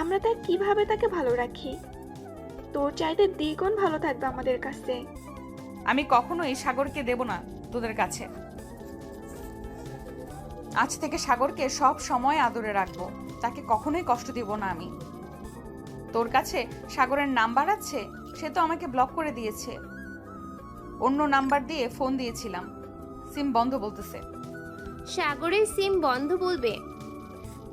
আমরা তাই কীভাবে তাকে ভালো রাখি? তোর চাইতে দ্বিগুণ ভালো থাকবে আমাদের কাছে। আমি কখনোই সাগরকে দেব না তোদের কাছে। আজ থেকে সাগরকে সব সময় আদরে রাখব। তাকে কখনোই কষ্ট দিব না আমি। তোর কাছে সাগরের নাম্বার আছে? সে তো আমাকে ব্লক করে দিয়েছে। অন্য নাম্বার দিয়ে ফোন দিয়েছিলাম। সিম বন্ধ বলতেছে। সাগরের সিম বন্ধ বলবে?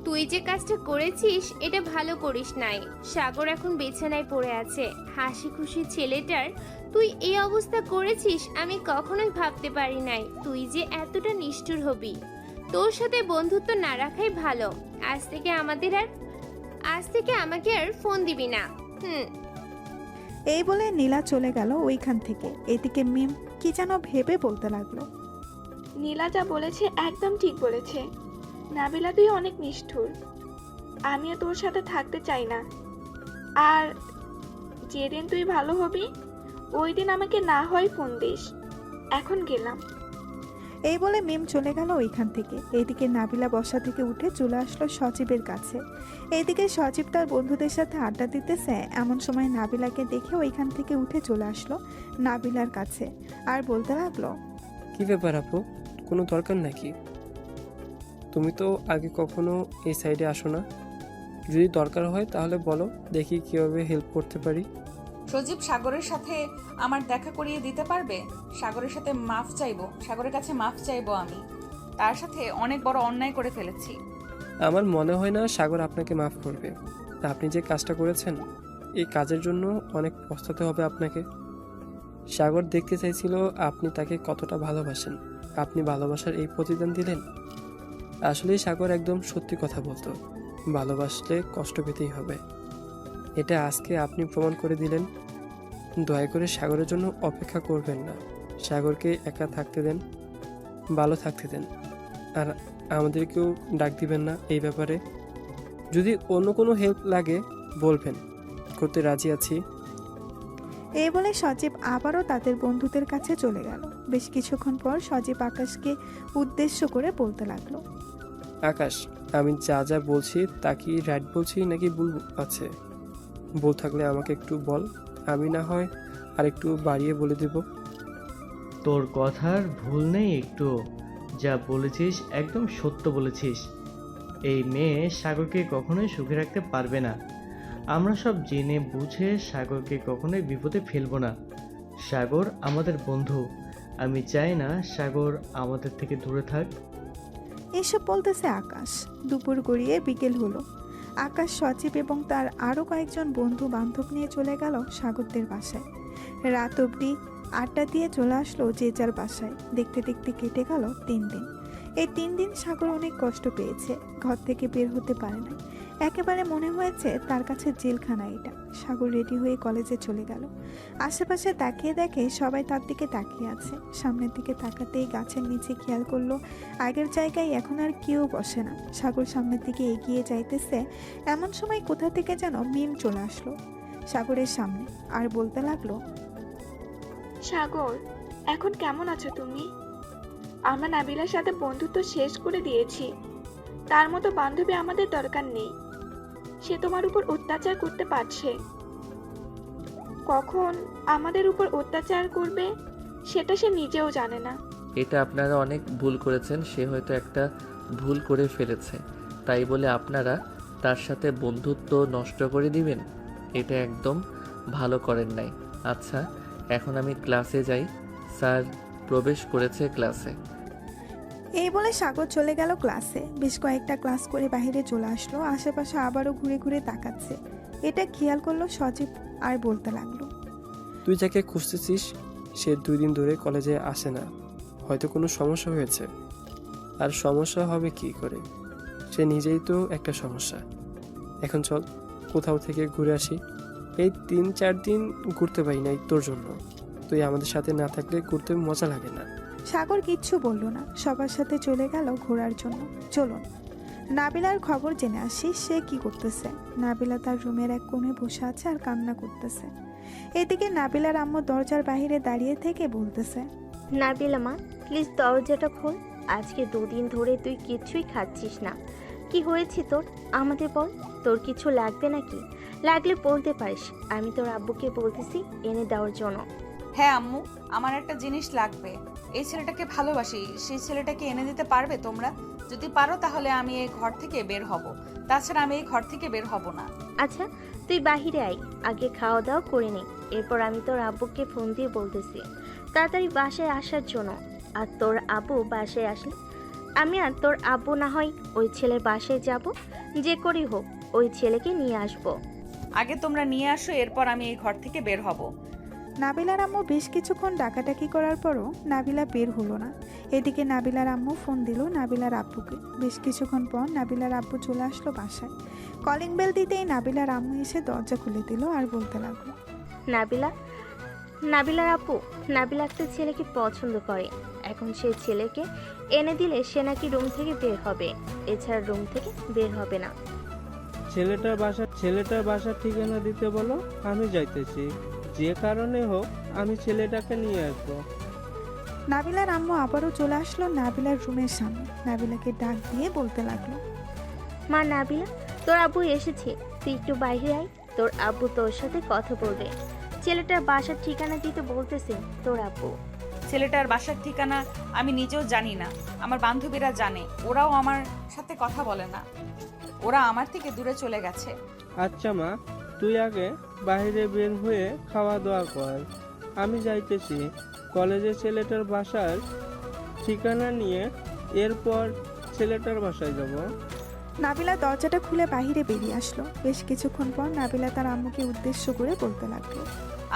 তুই যে কাজটা করেছিস এটা ভালো করিস নাই। সাগর এখন বিছানায় পড়ে আছে। হাসি খুশি ছেলেটার তুই এই অবস্থা করেছিস আমি কখনোই ভাবতে পারি নাই। তুই যে এতটা নিষ্ঠুর হবি। তোর সাথে বন্ধুত্ব না রাখাই ভালো। আজ থেকে আমাদের আর আজ থেকে আমাকে আর ফোন দিবি না। হুম। এই বলে নীলা চলে গেল ওইখান থেকে। এদিকে মিম কি যেন ভেবে বলতে লাগল। নীলা যা বলেছে একদম ঠিক বলেছে। নাবিলা তুই অনেক নিষ্ঠুর। আমিও তোর সাথে থাকতে চাই না। আর যেদিন তুই ভালো হবি ওই দিন আমাকে না হয় ফোন দিস। এখন গেলাম। এই বলে মেম চলে গেল ওইখান থেকে। এইদিকে নাবিলা বসা থেকে উঠে চলে আসলো সজীবের কাছে। এইদিকে সজীব তার বন্ধুদের সাথে আড্ডা দিতেছে। এমন সময় নাবিলাকে দেখে ওইখান থেকে উঠে চলে আসলো নাবিলার কাছে। আর বলতে লাগল কি ব্যাপার আপু? কোনো দরকার নাকি? তুমি তো আগে কখনো এই সাইডে আসো না। যদি দরকার হয় তাহলে বলো দেখি কীভাবে হেল্প করতে পারি। সজীব সাগরের সাথে আমার দেখা করিয়ে দিতে পারবে? সাগরের সাথে মাফ চাইব সাগরের কাছে মাফ চাইব আমি। তার সাথে অনেক বড় অন্যায় করে ফেলেছি। আমার মনে হয় না সাগর আপনাকে মাফ করবে। তা আপনি যে কাজটা করেছেন এই কাজের জন্য অনেক পস্তাতে হবে আপনাকে। সাগর দেখতে চাইছিল আপনি তাকে কতটা ভালোবাসেন। আপনি ভালোবাসার এই প্রতিদান দিলেন। আসলে সাগর একদম সত্যি কথা বলতো। ভালোবাসলে কষ্ট পেতেই হবে। এটা আজকে আপনি প্রমাণ করে দিলেন। দয়া করে সাগরের জন্য অপেক্ষা করবেন না। সাগরকে একা থাকতে দেন, ভালো থাকতে দেন। আর আমাদেরকেও ডাক দিবেন না এই ব্যাপারে। যদি অন্য কোনো হেল্প লাগে, বলবেন। করতে রাজি আছি। এই বলে সজীব আবারও তাদের বন্ধুদের কাছে চলে গেল। বেশ কিছুক্ষণ পর সজীব আকাশকে উদ্দেশ্য করে বলতে লাগল। আকাশ, আমি যা যা বলছি তা কি রাইট বলছি নাকি ভুল আছে? ভুল থাকলে আমাকে একটু বল, আমি না হয় আর একটু বাড়িয়ে বলে দেব। তোর কথার ভুল নেই একটু, যা বলেছিস একদম সত্য বলেছিস। এই মেয়ে সাগরকে কখনোই সুখে রাখতে পারবে না। আমরা সব জেনে বুঝে সাগরকে কখনোই বিপদে ফেলব না। সাগর আমাদের বন্ধু, আমি চাই না সাগর আমাদের থেকে দূরে থাক। এসব বলতেছে আকাশ। দুপুর গড়িয়ে বিকেল হলো। আকাশ সচিব এবং তার আরও কয়েকজন বন্ধু বান্ধব নিয়ে চলে গেল সাগরদের বাসায়। রাত অবধি আড্ডা দিয়ে চলে আসলো যে যার বাসায়। দেখতে দেখতে কেটে গেল তিন দিন। এই তিন দিন সাগর অনেক কষ্ট পেয়েছে। ঘর থেকে বের হতে পারে না একেবারে মনে হয়েছে তার কাছে জেলখানা এটা। সাগর রেডি হয়ে কলেজে চলে গেল। আশেপাশে তাকিয়ে দেখে সবাই তার দিকে তাকিয়ে আছে। সামনের দিকে তাকাতেই গাছের নিচে খেয়াল করল, আগের জায়গায় এখন আর কেউ বসে না। সাগর সামনের দিকে এগিয়ে যাইতেছে, এমন সময় কোথা থেকে যেন মিম চলে আসলো সাগরের সামনে আর বলতে লাগল, সাগর, এখন কেমন আছো তুমি? আমরা নাবিলার সাথে বন্ধুত্ব শেষ করে দিয়েছি। তার মতো বান্ধবী আমাদের দরকার নেই। সে তোমার উপর অত্যাচার করতে পারছে। কখন আমাদের উপর অত্যাচার করবে, সেটা সে নিজেও জানে না। এটা আপনারা অনেক ভুল করেছেন, সে হয়তো একটা ভুল করে ফেলেছে। তাই বলে আপনারা তার সাথে বন্ধুত্ব নষ্ট করে দিবেন? এটা একদম ভালো করেন নাই। আচ্ছা এখন আমি ক্লাসে যাই। স্যার প্রবেশ করেছে ক্লাসে। এই বলে সাগর চলে গেল ক্লাসে। বেশ কয়েকটা ক্লাস করে বাইরে চলে আসলো, আশেপাশে আবারও ঘুরে ঘুরে তাকাচ্ছে। এটা খেয়াল করল সজীব আর বলতে লাগল। তুই যাকে খুঁজতেছিস, সে দুই দিন ধরে কলেজে আসে না। হয়তো কোনো সমস্যা হয়েছে। আর সমস্যা হবে কি করে? সে নিজেই তো একটা সমস্যা। এখন চল, কোথাও থেকে ঘুরে আসি। এই তিন চার দিন ঘুরতে পারি নাই তোর জন্য। তুই আমাদের সাথে না থাকলে ঘুরতে মজা লাগে না। সাগর কিচ্ছু বলল না। সবার সাথে চলে গেল ঘোরার জন্য। চলুন। নাবিলার খবর জেনে আসি সে কি করতেছে। নাবিলা তার রুমের এক কোণে বসে আছে আর কান্না করতেছে। এদিকে নাবিলার আম্মু দরজার বাইরে দাঁড়িয়ে থেকে বলতেছে নাবিলা মা প্লিজ দরজাটা খোল। আজকে দুদিন ধরে তুই কিছুই খাচ্ছিস না। কি হয়েছে তোর? আমাদের বল। তোর কিছু লাগবে নাকি? লাগলে বলতে পারিস। আমি তোর আব্বুকে বলতেছি এনে দেওয়ার জন্য। হ্যাঁ আম্মু আমার একটা জিনিস লাগবে। এই ছেলেটাকে ভালোবাসি সেই ছেলেটাকে এনে দিতে পারবে তোমরা? যদি পারো তাহলে আমি এই ঘর থেকে বের হব। তাছাড়া আমি এই ঘর থেকে বের হব না। আচ্ছা তুই বাহিরে আয় আগে খাওয়া দাওয়া করে নে এরপর আমি তোর আব্বুকে ফোন দিয়ে বলতেছি। তাড়াতাড়ি বাসায় আসার জন্য। আর তোর আব্বু বাসায় আসলে আমি আর তোর আব্বু না হয় ওই ছেলের বাসায় যাব যে করি হোক ওই ছেলেকে নিয়ে আসব। আগে তোমরা নিয়ে আসো এরপর আমি এই ঘর থেকে বের হব। নাবিলার আম্মু বেশ কিছুক্ষণ ডাকাডাকি করার পরও নাবিলা বের হলো না। এদিকে নাবিলার আম্মু ফোন দিল নাবিলার আব্বুকে। বেশ কিছুক্ষণ পর নাবিলার আব্বু চলে আসলো বাসায়। কলিং বেল দিতেই নাবিলার আম্মু এসে দরজা খুলে দিল আর বলতে লাগল নাবিলা নাবিলার আপু নাবিলা একটা ছেলেকে পছন্দ করে। এখন সেই ছেলেকে এনে দিলে সে নাকি রুম থেকে বের হবে। এছাড়া রুম থেকে বের হবে না। ছেলেটার বাসা ছেলেটার বাসার ঠিকানা দিতে বলো আমি যাইতেছি। যে কারণে হোক আমি ছেলেটাকে নিয়ে আসব। নাবিলার আম্মু আবারও চলে আসলো নাবিলার রুমের সামনে। নাবিলাকে ডাক দিয়ে বলতে লাগল মা নাবিলা তোর আব্বু এসেছে। তুই একটু বাইরে আয় তোর আব্বু তোর সাথে কথা বলবে। ছেলেটার বাসার ঠিকানা দিতে বলতেছে তোর আব্বু। ছেলেটার বাসার ঠিকানা আমি নিজেও জানি না। আমার বান্ধবীরা জানে। ওরাও আমার সাথে কথা বলে না। ওরা আমার থেকে দূরে চলে গেছে। আচ্ছা মা তুই আগে বাইরে বের হয়ে খাওয়া দাওয়া কর। আমি যাইতেছি। কলেজে ছেলেটার বাসার ঠিকানা নিয়ে এরপর ছেলেটার বাসায় যাব। নাবিলা দরজাটা খুলে বাইরে বেরিয়ে আসলো। বেশ কিছুক্ষণ পর নাবিলা তার আম্মুকে উদ্দেশ্য করে বলতে লাগল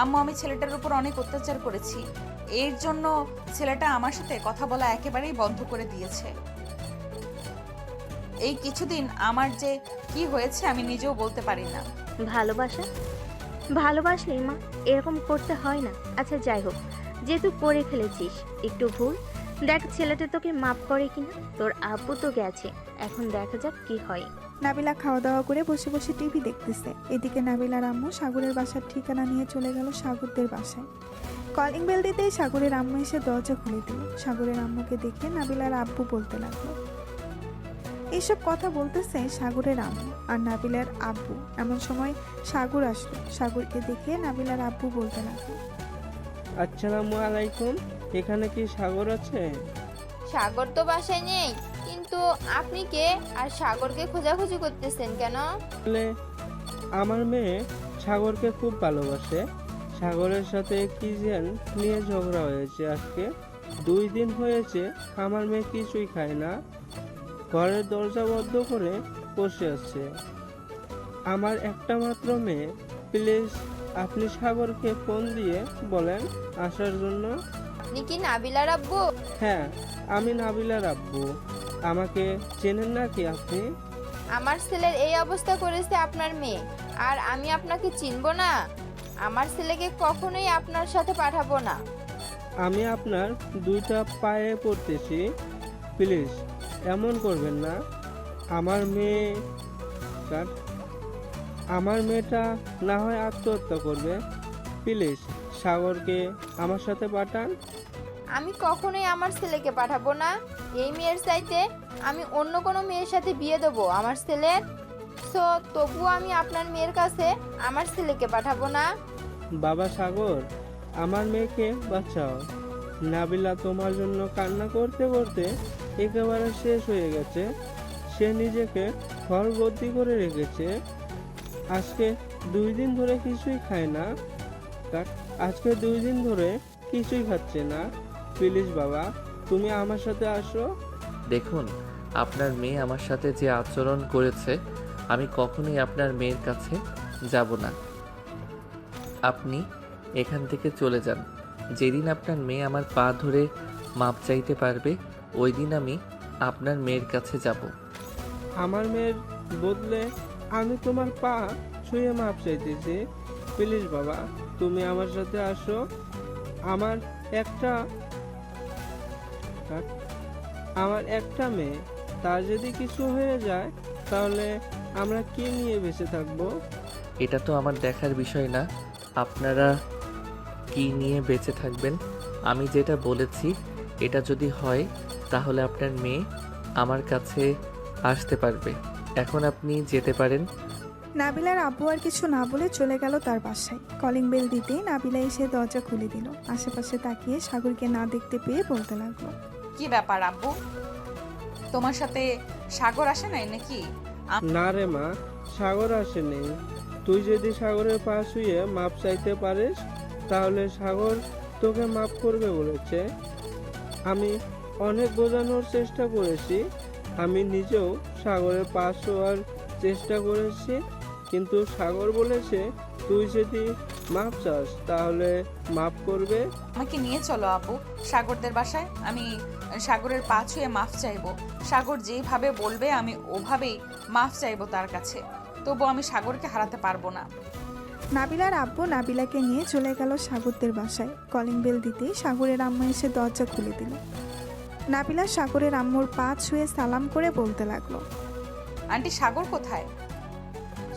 আম্মু আমি ছেলেটার উপর অনেক অত্যাচার করেছি। এর জন্য ছেলেটা আমার সাথে কথা বলা একেবারেই বন্ধ করে দিয়েছে। এই কিছুদিন আমার যে কি হয়েছে আমি নিজেও বলতে পারি না। ভালোবাসা? ভালোবাসলে মা, এরকম করতে হয় না। আচ্ছা যাই হোক যেহেতু করে ফেলেছিস, একটু ভুল। দেখ, ছেলেটা তোকে মাফ করে কিনা। তোর আব্বু তো গেছে। এখন দেখা যাক কি হয়। নাবিলা খাওয়া দাওয়া করে বসে বসে টিভি দেখতেছে। এদিকে নাবিলার আম্মু সাগরের বাসার ঠিকানা নিয়ে চলে গেল সাগরদের বাসায়। কলিং বেল দিতেই সাগরের আম্মু এসে দরজা খুলে দিল। সাগরের আম্মুকে দেখে নাবিলার আব্বু বলতে লাগল এইসব কথা বলতেছে সাগরের আম্মু আর নাবিলার আব্বু। এমন সময় সাগর আসলো। সাগরকে দেখে নাবিলার আব্বু বলতে লাগল আসসালামু আলাইকুম এখানে কি সাগর আছে? সাগর তো বাসায় নেই কিন্তু আপনি কে আর সাগরকে খোঁজাখুঁজি করতেছেন কেন? বলে আমার মেয়ে সাগরকে খুব ভালোবাসে। সাগরের সাথে কি যেন নিয়ে ঝগড়া হয়েছে আজকে। দুই দিন হয়েছে আমার মেয়ে কিছুই খায় না। ঘরের দরজা বন্ধ করে বসে আছে। আমার একটা মাত্র মেয়ে। প্লিজ আপনি সাগরকে ফোন দিয়ে বলেন আসার জন্য। আপনি কি নাবিলার আব্বু? হ্যাঁ আমি নাবিলার আব্বু। আমাকে চেনেন নাকি আপনি? আমার ছেলের এই অবস্থা করেছে আপনার মেয়ে আর আমি আপনাকে চিনবো না। আমার ছেলেকে কখনোই আপনার সাথে পাঠাবো না। আমি আপনার দুইটা পায়ে পড়তেছি। প্লিজ এমন করবেন না। আমার মেয়ে। আমার মেয়েটা না হয় আত্মহত্যা করবে। প্লিজ সাগরকে আমার সাথে পাঠান। আমি কখনোই আমার ছেলেকে পাঠাবো না। এই মেয়ের চাইতে আমি অন্য কোনো মেয়ের সাথে বিয়ে দেবো আমার ছেলের সো তবুও আমি আপনার মেয়ের কাছে আমার ছেলেকে পাঠাবো না। বাবা সাগর আমার মেয়েকে বাঁচাও। নাবিলা তোমার জন্য কান্না করতে করতে একেবারে শেষ হয়ে গেছে। সে নিজেকে ঘরবন্দি করে রেখেছে। আজকে দুই দিন ধরে কিছুই খায় না। আজকে দুই দিন ধরে কিছুই খাচ্ছে না। প্লিজ বাবা, তুমি আমার সাথে আসো। দেখুন, আপনার মেয়ে আমার সাথে যে আচরণ করেছে, আমি কখনোই আপনার মেয়ের কাছে যাব না। আপনি এখান থেকে চলে যান। যেদিন আপনার মেয়ে আমার পা ধরে মাপ চাইতে পারবে ওই দিন আমি আপনার মেয়ের কাছে যাব। আমার মেয়ের বদলে আমি তোমার পা ছুঁয়ে মাপ চাইতেছি। প্লিজ বাবা তুমি আমার সাথে আসো। আমার একটা আমার একটা মেয়ে। তার যদি কিছু হয়ে যায় তাহলে আমরা কি নিয়ে বেঁচে থাকব? এটা তো আমার দেখার বিষয় না। আপনারা কি নিয়ে বেঁচে থাকবেন? আমি যেটা বলেছি এটা যদি হয় তাহলে আপনার মেয়ে আমার কাছে আসতে পারবে। এখন আপনি যেতে পারেন। নাবিলার আব্বু আর কিছু না বলে চলে গেল তার বাসায়। কলিং বেল দিতেই নাবিলা এসে দরজা খুলে দিল। আশেপাশে তাকিয়ে সাগরকে না দেখতে পেয়ে বলতে লাগল কি ব্যাপার আব্বু? তোমার সাথে সাগর আসে নাই নাকি? না রে মা সাগর আসেনি তুই যদি সাগরের পাশ শুয়ে মাপ চাইতে পারিস তাহলে সাগর তোকে মাপ করবে বলেছে। আমি অনেক বোঝানোর চেষ্টা করেছি। আমি নিজেও সাগরের পাশ হওয়ার চেষ্টা করেছি কিন্তু সাগর বলেছে তুই যদি মাপ চাস তাহলে মাপ করবে। আমাকে নিয়ে চলো আপু। সাগরদের বাসায় আমি সাগরের পা ছুঁয়ে মাফ চাইব। সাগর যেভাবে বলবে আমি ওভাবেই মাফ চাইব তার কাছে। তবু আমি সাগরকে হারাতে পারব না। নাবিলার আব্বু নাবিলাকে নিয়ে চলে গেল সাগরদের বাসায়। কলিং বেল দিতেই সাগরের আম্মা এসে দরজা খুলে দিল। নাবিলা সাগরের আম্মুর পা ছুঁয়ে সালাম করে বলতে লাগল। আন্টি সাগর কোথায়?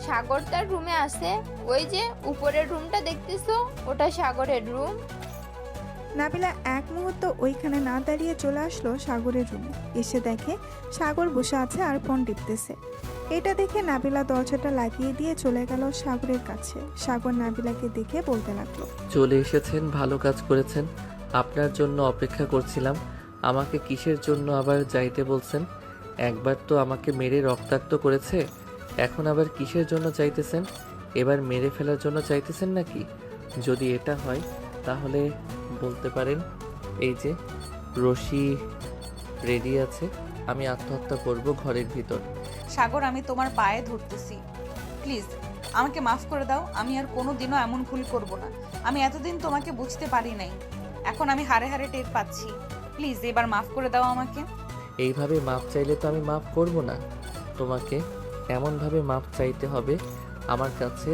সাগর তার রুমে আছে। ওই যে উপরের রুমটা দেখতেছো? ওটা সাগরের রুম। নাবিলা এক মুহূর্ত ওইখানে না দাঁড়িয়ে চলে আসলো সাগরের রুমে। এসে দেখে সাগর বসে আছে আর ফোন টিপতেছে। এটা দেখে নাবিলা দরজাটা লাগিয়ে দিয়ে চলে গেল সাগরের কাছে। সাগর নাবিলাকে দেখে বলতে লাগল। চলে এসেছেন ভালো কাজ করেছেন। আপনার জন্য অপেক্ষা করছিলাম। আমাকে কিসের জন্য আবার যাইতে বলছেন? একবার তো আমাকে মেরে রক্তাক্ত করেছে, এখন আবার কিসের জন্য চাইতেছেন এবার মেরে ফেলার জন্য চাইতেছেন নাকি? যদি এটা হয়, তাহলে বলতে পারেন, এই যে রশি রেডি আছে, আমি আত্মহত্যা করব ঘরের ভিতর। সাগর, আমি তোমার পায়ে ধরতেছি। প্লিজ, আমাকে মাফ করে দাও, আমি আর কোনো দিনও এমন ভুল করব না। আমি এতদিন তোমাকে বুঝতে পারি নাই। এখন আমি হারে হারে টের পাচ্ছি। প্লিজ এবার মাফ করে দাও আমাকে। এইভাবে মাপ চাইলে তো আমি মাফ করব না। তোমাকে এমনভাবে মাপ চাইতে হবে আমার কাছে